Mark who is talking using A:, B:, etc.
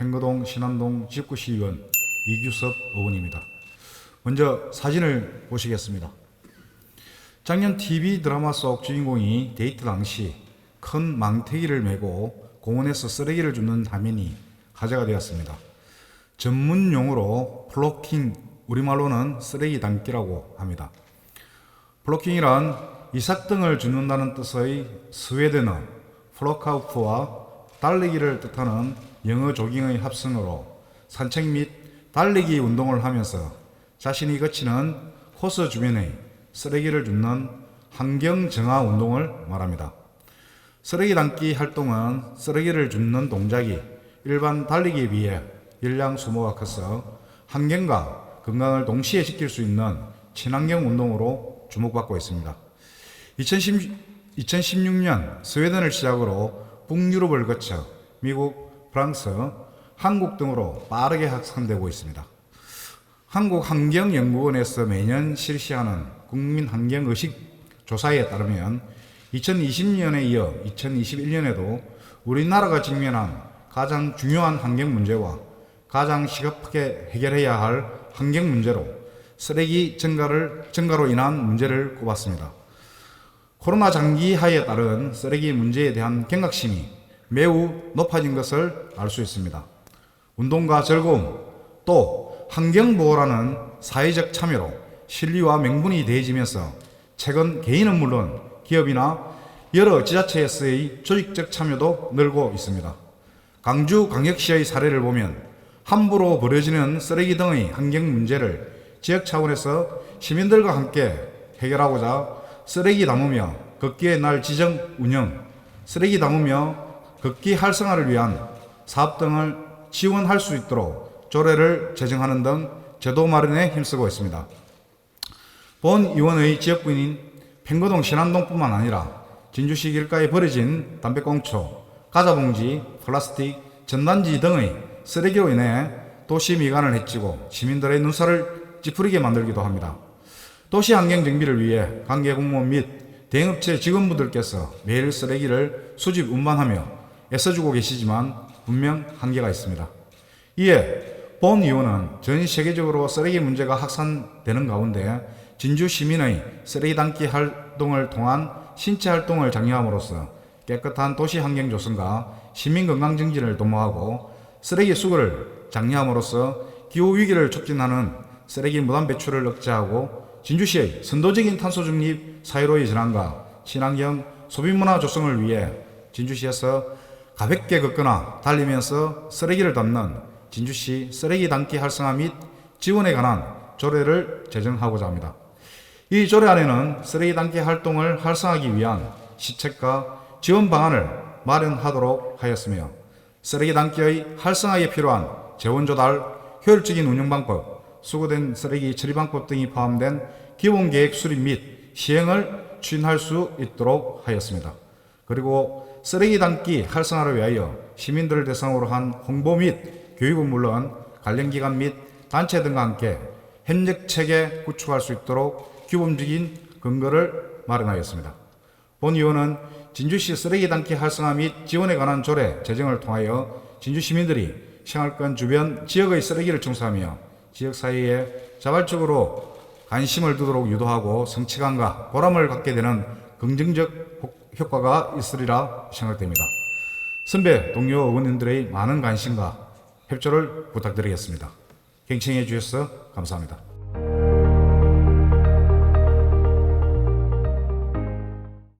A: 팽거동 신안동 집구시의원 이규섭 의원입니다. 먼저 사진을 보시겠습니다. 작년 TV 드라마 속 주인공이 데이트 당시 큰 망태기를 메고 공원에서 쓰레기를 줍는 화면이 화제가 되었습니다. 전문 용어로 플로킹, 우리말로는 쓰레기 담기라고 합니다. 플로킹이란 이삭 등을 줍는다는 뜻의 스웨덴어 플로카우프와 달리기를 뜻하는 영어 조깅의 합성어로 산책 및 달리기 운동을 하면서 자신이 거치는 코스 주변에 쓰레기를 줍는 환경 정화 운동을 말합니다. 쓰레기 담기 활동은 쓰레기를 줍는 동작이 일반 달리기에 비해 열량 소모가 커서 환경과 건강을 동시에 지킬 수 있는 친환경 운동으로 주목받고 있습니다. 2010, 2016년 스웨덴을 시작으로 북유럽을 거쳐 미국, 프랑스, 한국 등으로 빠르게 확산되고 있습니다. 한국환경연구원에서 매년 실시하는 국민환경의식 조사에 따르면 2020년에 이어 2021년에도 우리나라가 직면한 가장 중요한 환경 문제와 가장 시급하게 해결해야 할 환경 문제로 쓰레기 증가를, 증가로 인한 문제를 꼽았습니다. 코로나 장기화에 따른 쓰레기 문제에 대한 경각심이 매우 높아진 것을 알 수 있습니다. 운동과 즐거움, 또 환경보호라는 사회적 참여로 실리와 명분이 대해지면서 최근 개인은 물론 기업이나 여러 지자체에서의 조직적 참여도 늘고 있습니다. 강주 광역시의 사례를 보면 함부로 버려지는 쓰레기 등의 환경 문제를 지역 차원에서 시민들과 함께 해결하고자 쓰레기 담으며 걷기의 날 지정 운영, 쓰레기 담으며 걷기 활성화를 위한 사업 등을 지원할 수 있도록 조례를 제정하는 등 제도 마련에 힘쓰고 있습니다. 본 의원의 지역구인 팽거동 신안동뿐만 아니라 진주시 길가에 버려진 담배꽁초, 과자봉지, 플라스틱, 전단지 등의 쓰레기로 인해 도시 미관을 해치고 시민들의 눈살을 찌푸리게 만들기도 합니다. 도시 환경 정비를 위해 관계 공무원 및 대행업체 직원분들께서 매일 쓰레기를 수집 운반하며 애써주고 계시지만 분명 한계가 있습니다. 이에 본 의원은 전 세계적으로 쓰레기 문제가 확산되는 가운데 진주 시민의 쓰레기 담기 활동을 통한 신체 활동을 장려함으로써 깨끗한 도시 환경 조성과 시민 건강 증진을 도모하고 쓰레기 수거를 장려함으로써 기후 위기를 촉진하는 쓰레기 무단 배출을 억제하고 진주시의 선도적인 탄소 중립 사회로의 전환과 친환경 소비 문화 조성을 위해 진주시에서 가볍게 걷거나 달리면서 쓰레기를 담는 진주시 쓰레기 담기 활성화 및 지원에 관한 조례를 제정하고자 합니다. 이 조례 안에는 쓰레기 담기 활동을 활성화하기 위한 시책과 지원 방안을 마련하도록 하였으며 쓰레기 담기의 활성화에 필요한 재원 조달, 효율적인 운영 방법, 수거된 쓰레기 처리 방법 등이 포함된 기본 계획 수립 및 시행을 추진할 수 있도록 하였습니다. 그리고 쓰레기 담기 활성화를 위하여 시민들을 대상으로 한 홍보 및 교육은 물론 관련 기관 및 단체 등과 함께 현역 체계 구축할 수 있도록 규범적인 근거를 마련하였습니다. 본 의원은 진주시 쓰레기 담기 활성화 및 지원에 관한 조례 제정을 통하여 진주 시민들이 생활권 주변 지역의 쓰레기를 청소하며 지역 사회에 자발적으로 관심을 두도록 유도하고 성취감과 보람을 갖게 되는 긍정적 효과가 있으리라 생각됩니다. 선배, 동료 의원님들의 많은 관심과 협조를 부탁드리겠습니다. 경청해 주셔서 감사합니다.